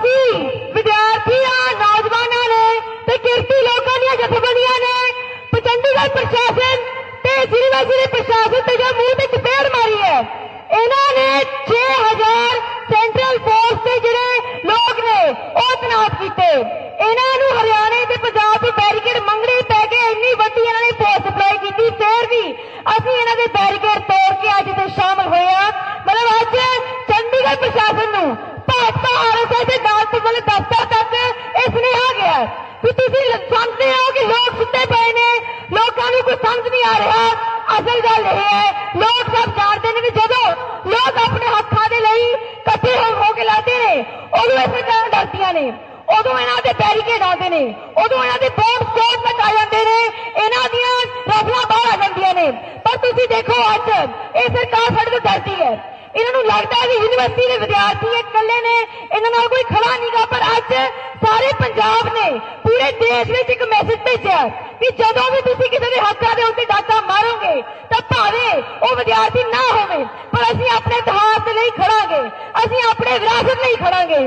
ਅਸੀਂ ਵਿਦਿਆਰਥੀਆਂ, ਨੌਜਵਾਨਾਂ ਨੇ ਤੇ ਕਿਰਤੀ ਲੋਕਾਂ ਦੀਆਂ ਜਥੇਬੰਦੀਆਂ ਨੇ ਚੰਡੀਗੜ੍ਹ ਪ੍ਰਸ਼ਾਸਨ ਤੇ ਯੂਨੀਵਰਸਿਟੀ ਪ੍ਰਸ਼ਾਸਨ ਤੇ ਜੋ ਮੂੰਹ ਤੇ ਚਪੇੜ ਮਾਰੀ ਹੈ, ਇਹਨਾਂ ਨੇ 6000 ਸੈਂਟਰਲ ਫੋਰਸ ਦੇ ਜਿਹੜੇ ਲੋਕ ਨੇ, ਉਹ ਤਨਾਤ ਕੀਤੇ। ਇਹਨਾਂ ਨੂੰ ਹਰਿਆਣੇ ਤੇ ਪੰਜਾਬ ਤੋਂ ਬੈਰੀਕੇਡ ਮੰਗਣੇ ਪੈ ਗਏ ਇੰਨੀ ਵੱਡੀ ਇਹਨਾਂ ਨੇ ਫੋਰਸ ਅਪਲਾਈ ਕੀਤੀ, ਫੇਰ ਵੀ ਅਸੀਂ ਇਹਨਾਂ ਦੇ ਬੈਰੀਕੇਡ ਤੋੜ ਕੇ ਅੱਜ ਤੇ ਸ਼ਾਮਲ ਹੋਏ ਆ ਮਤਲਬ ਅੱਜ ਚੰਡੀਗੜ੍ਹ ਪ੍ਰਸ਼ਾਸਨ ਨੂੰ ਭਾਜਪਾ ਆਰਐਸਐਸ ਦੇ ਨਾਲ ਤੋਂ ਵਾਲੇ ਦਫ਼ਤਰ ਤੱਕ ਇਹ ਸੁਨੇਹਾ ਗਿਆ ਹੈ ਵੀ ਤੁਸੀਂ ਲ- ਸਮਝਦੇ ਹੋ ਕਿ ਲੋਕ ਸੁੱਤੇ ਪਏ ਨੇ ਲੋਕਾਂ ਨੂੰ ਕੋਈ ਸਮਝ ਨਹੀਂ ਆ ਰਿਹਾ। ਅਸਲ ਗੱਲ ਇਹ ਹੈ, ਲੋਕ ਸਭ ਜਾਣਦੇ ਨੇ ਵੀ ਜਦੋਂ ਲੋਕ ਆਪਣੇ ਹੱਥਾਂ ਦੇ ਲਈ ਇਕੱਠੇ ਹੋ ਕੇ ਲੜਦੇ ਨੇ, ਉਦੋਂ ਇਹ ਸਰਕਾਰਾਂ ਡਰਦੀਆਂ ਨੇ। ਉਦੋਂ ਇਹਨਾਂ ਦੇ ਬੈਰੀਕੇਡ ਆਉਂਦੇ ਨੇ। ਉਦੋਂ ਇਹਨਾਂ ਦੇ ਬੋਮ ਸਟੋਰ ਤੱਕ ਆ ਜਾਂਦੇ ਨੇ। ਇਹਨਾਂ ਦੀਆਂ ਰਫਲਾਂ ਬਾਹਰ ਆ ਜਾਂਦੀਆਂ ਨੇ। ਪਰ ਤੁਸੀਂ ਦੇਖੋ ਅੱਜ, ਇਹ ਸਰਕਾਰ ਸਾਡੇ ਤੋਂ ਡਰਦੀ ਹੈ। ਇਹਨਾਂ ਨੂੰ ਲੱਗਦਾ ਵੀ ਯੂਨੀਵਰਸਿਟੀ ਦੇ ਵਿਦਿਆਰਥੀ ਇਕੱਲੇ ਨੇ। ਇਹਨਾਂ ਨਾਲ ਕੋਈ ਖੜਾ ਨਹੀਂਗਾ ਪਰ ਅੱਜ ਸਾਰੇ ਪੰਜਾਬ ਨੇ, ਪੂਰੇ ਦੇਸ਼ ਵਿੱਚ ਇੱਕ ਮੈਸੇਜ ਭੇਜਿਆ। ਕਿ ਜਦੋਂ ਵੀ ਤੁਸੀਂ ਕਿਸੇ ਦੇ ਹੱਕਾਂ ਦੇ ਉੱਤੇ ਡਾਕਾ ਮਾਰੋਗੇ ਤਾਂ ਭਾਵੇਂ ਉਹ ਵਿਦਿਆਰਥੀ ਨਾ ਹੋਵੇ ਪਰ ਅਸੀਂ ਆਪਣੇ ਇਤਿਹਾਸ ਲਈ ਖੜਾਂਗੇ ਅਸੀਂ ਆਪਣੇ ਵਿਰਾਸਤ ਲਈ ਖੜਾਂਗੇ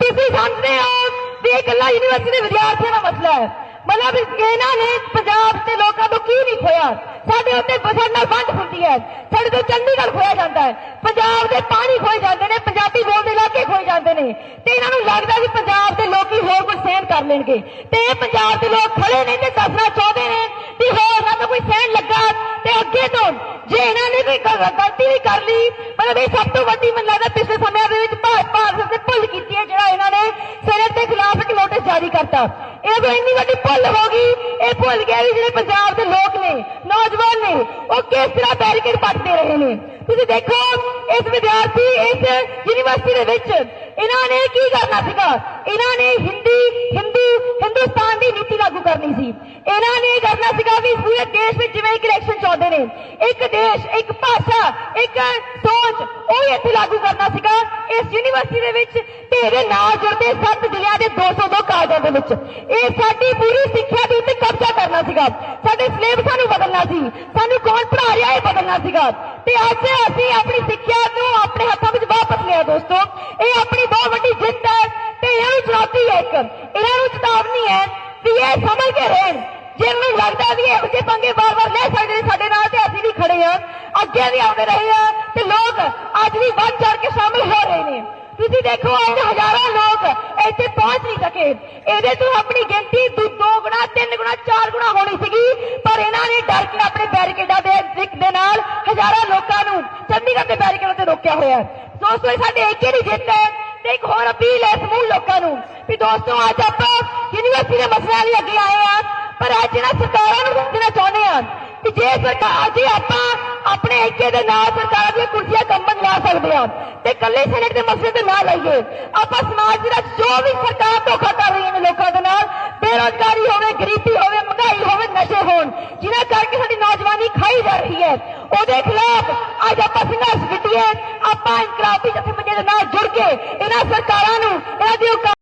ਤੁਸੀਂ ਸਮਝਦੇ ਹੋ ਵੀ ਇਹ ਇਕੱਲਾ ਯੂਨੀਵਰਸਿਟੀ ਦੇ ਵਿਦਿਆਰਥੀਆਂ ਦਾ ਮਸਲਾ ਹੈ ਮਤਲਬ ਇਹਨਾਂ ਨੇ ਪੰਜਾਬ ਦੇ ਲੋਕਾਂ ਤੋਂ ਕੀ ਨਹੀਂ ਖੋਇਆ ਸਾਡੇ ਉੱਤੇ ਸਾਡੇ ਨਾਲ ਵੰਡ ਹੁੰਦੀ ਹੈ ਸਾਡੇ ਤੋਂ ਚੰਡੀਗੜ੍ਹ ਖੋਇਆ ਜਾਂਦਾ ਹੈ ਪੰਜਾਬ ਦੇ ਪਾਣੀ ਖੋਏ ਜਾਂਦੇ ਨੇ, ਪੰਜਾਬੀ ਬੋਲਦੇ ਇਲਾਕੇ ਖੋਏ ਜਾਂਦੇ ਨੇ। ਤੇ ਇਹਨਾਂ ਨੂੰ ਲੱਗਦਾ ਵੀ ਪੰਜਾਬ ਦੇ ਲੋਕੀ ਹੋਰ ਕੁਝ ਸਹਿਣ ਕਰ ਲੈਣਗੇ। ਤੇ ਇਹ ਪੰਜਾਬ ਦੇ ਲੋਕ ਖੜੇ ਨੇ ਤੇ ਦੱਸਣਾ ਚਾਹੁੰਦੇ ਨੇ ਵੀ ਹੋਰ ਨਾ ਕੋਈ ਸਹਿਣ ਲੱਗਾ ਤੇ ਅੱਗੇ ਤੋਂ ਜੇ ਇਹਨਾਂ ਨੇ ਕੋਈ ਗਲਤੀ ਵੀ ਕਰ ਲਈ, ਮਤਲਬ ਇਹ ਸਭ ਤੋਂ ਵੱਡੀ ਮੈਨੂੰ ਲੱਗਦਾ ਪਿਛਲੇ ਸਮਿਆਂ ਦੇ ਵਿੱਚ ਭਾਜਪਾ ਆਰਐਸਐਸ ਨੇ ਭੁੱਲ ਕੀਤੀ ਹੈ, ਜਿਹੜਾ ਇਹਨਾਂ ਨੇ ਸੈਨੇਟ ਦੇ ਖਿਲਾਫ ਇੱਕ ਨੋਟਿਸ ਜਾਰੀ ਕਰਤਾ। ਇਹ ਤੋਂ ਇੰਨੀ ਵੱਡੀ ਭੁੱਲ ਹੋ ਗਈ, ਇਹ ਭੁੱਲ ਗਿਆ ਵੀ ਜਿਹੜੇ ਪੰਜਾਬ ਦੇ ਲੋਕ ਨੇ, ਨੌਜਵਾਨ ਨੇ, ਉਹ ਕਿਸ ਤਰ੍ਹਾਂ ਬੈਰੀਕੇਡ ਪੱਟਦੇ ਰਹੇ ਨੇ। ਤੁਸੀਂ ਦੇਖੋ, ਇਸ ਵਿਦਿਆਰਥੀ ਇਸ ਯੂਨੀਵਰਸਿਟੀ ਦੇ ਵਿੱਚ ਇਹਨਾਂ ਨੇ ਕੀ ਕਰਨਾ ਸੀਗਾ? ਇਹਨਾਂ ਨੇ ਹਿੰਦੀ, ਹਿੰਦੂ, ਹਿੰਦੁਸਤਾਨ ਦੀ ਨੀਤੀ ਲਾਗੂ ਕਰਨੀ ਸੀ। ਇਹਨਾਂ ਨੇ ਇਹ ਕਰਨਾ ਸੀਗਾ ਵੀ ਪੂਰੇ ਦੇਸ਼ ਵਿੱਚ ਜਿਵੇਂ ਇੱਕ ਇਲੈਕਸ਼ਨ ਚਾਹੁੰਦੇ ਨੇ, ਇੱਕ ਦੇਸ਼, ਇੱਕ ਭਾਸ਼ਾ, ਇੱਕ ਸੋਚ, ਉਹ ਇੱਥੇ ਲਾਗੂ ਕਰਨਾ ਸੀਗਾ। ਇਸ ਯੂਨੀਵਰਸਿਟੀ ਦੇ ਵਿੱਚ ਤੇ ਇਹਦੇ ਨਾਲ ਜੁੜਦੇ ਸੱਤ ਜ਼ਿਲ੍ਹਿਆਂ ਦੇ 202 ਕਾਲਜਾਂ ਦੇ ਵਿੱਚ। ਇਹ ਸਾਡੀ ਪੂਰੀ ਸਿੱਖਿਆ ਦੇ ਉੱਤੇ ਕਬਜ਼ਾ ਕਰਨਾ ਸੀਗਾ। ਸਾਡੇ ਸਿਲੇਬਸਾਂ ਨੂੰ ਬਦਲਣਾ ਸੀ। ਸਾਨੂੰ ਕੌਣ ਪੜ੍ਹਾ ਰਿਹਾ ਇਹ ਬਦਲਣਾ ਸੀਗਾ। ਤੇ ਅੱਜ ਅਸੀਂ ਆਪਣੀ ਸਿੱਖਿਆ ਨੂੰ ਆਪਣੇ ਹੱਥਾਂ ਵਿੱਚ ਵਾਪਸ ਲਿਆ ਦੋਸਤੋ। ਇਹ ਆਪਣੀ ਬਹੁਤ ਵੱਡੀ ਜਿੱਤ ਹੈ ਤੇ ਇਹਨਾਂ ਨੂੰ ਚੁਣੌਤੀ ਹੈ ਇੱਕ। ਇਹਨਾਂ ਨੂੰ ਚੇਤਾਵਨੀ ਹੈ ਵੀ ਇਹ ਸਮਝ ਕੇ ਰਹਿਣ। ਜੇ ਨੂੰ ਲੱਗਦਾ ਵੀ ਇਹੋ ਜਿਹੇ ਪੰਗੇ ਵਾਰ-ਵਾਰ ਲੈ ਸਕਦੇ ਨੇ ਸਾਡੇ ਨਾਲ ਤੇ ਅਸੀਂ ਵੀ ਖੜੇ ਆ ਅੱਗੇ ਵੀ ਆਉਂਦੇ ਰਹੇ ਆ ਤੇ ਲੋਕ ਅੱਜ ਵੀ ਵੱਧ ਚੜ ਕੇ ਸ਼ਾਮਿਲ ਹੋ ਰਹੇ ਨੇ। ਤੁਸੀਂ ਦੇਖੋ, ਅੱਜ ਹਜ਼ਾਰਾਂ ਲੋਕ ਇੱਥੇ ਪਹੁੰਚ ਨਹੀਂ ਸਕੇ। ਇਹਦੇ ਤੋਂ ਆਪਣੀ ਗਿਣਤੀ ਦੋ ਗੁਣਾ, ਤਿੰਨ ਗੁਣਾ, ਚਾਰ ਗੁਣਾ ਹੋਣੀ ਸੀਗੀ ਪਰ ਇਹਨਾਂ ਨੇ ਡਰ ਕੇ ਆਪਣੇ ਬੈਰੀਕੇਡਾਂ ਦੇ ਜ਼ਿਕ ਦੇ ਨਾਲ ਹਜ਼ਾਰਾਂ ਲੋਕਾਂ ਨੂੰ ਚੰਡੀਗੜ੍ਹ ਦੇ ਬੈਰੀਕੇਡਾਂ ਹੋਇਆ ਹੈ। ਦੋਸਤੋ, ਇਹ ਸਾਡੇ ਏਕੇ ਦੀ ਜਿੱਤ ਹੈ, ਤੇ ਇੱਕ ਹੋਰ ਅਪੀਲ ਹੈ ਸਮੂਹ ਲੋਕਾਂ ਨੂੰ ਵੀ ਦੋਸਤੋ, ਅੱਜ ਆਪਾਂ ਯੂਨੀਵਰਸਿਟੀ ਦੇ ਮਸਲਿਆਂ ਲਈ ਅੱਗੇ ਆਏ ਆ ਪਰ ਅੱਜ ਇਹਨਾਂ ਸਰਕਾਰਾਂ ਨੂੰ ਦੱਸਣਾ ਚਾਹੁੰਦੇ ਆ ਕਿ ਜੇ ਸਰਕਾਰ ਅੱਜ ਆਪਾਂ ਆਪਣੇ ਏਕੇ ਦੇ ਨਾਲ ਸਰਕਾਰਾਂ ਦੀਆਂ ਕੁਰਸੀਆਂ ਕੰਬਣ ਲਾ ਸਕਦੇ ਆ ਤੇ ਕੱਲੇ ਸੈਨੇਟ ਦੇ ਮਸਲੇ ਤੇ ਨਾ ਲਾਈਏ ਆਪਾਂ ਸਮਾਜ ਦੇ ਜੋ ਵੀ ਸਰਕਾਰ ਧੋਖਾ ਕਰ ਰਹੀ ਹੈ ਲੋਕਾਂ ਦੇ ਨਾਲ, ਬੇਰੋਜ਼ਗਾਰੀ ਹੋਵੇ, ਗਰੀਬੀ ਹੋਵੇ, ਮਹਿੰਗਾਈ ਹੋਵੇ, ਨਸ਼ੇ ਹੋਣ, ਜਿਨ੍ਹਾਂ ਕਰਕੇ ਸਾਡੀ ਨੌਜਵਾਨੀ ਖਾਈ ਜਾ ਰਹੀ ਹੈ ਉਹਦੇ ਖਿਲਾਫ ਅੱਜ ਆਪਾਂ ਸੰਘਰਸ਼ ਕੀਤੀਏ ਆਪਾਂ ਇਨਕਲਾਬੀ ਜਥੇਬੰਦੀਆਂ ਦੇ ਨਾਲ ਜੁੜ ਕੇ ਇਹਨਾਂ ਸਰਕਾਰਾਂ ਨੂੰ, ਇਹਨਾਂ ਦੀ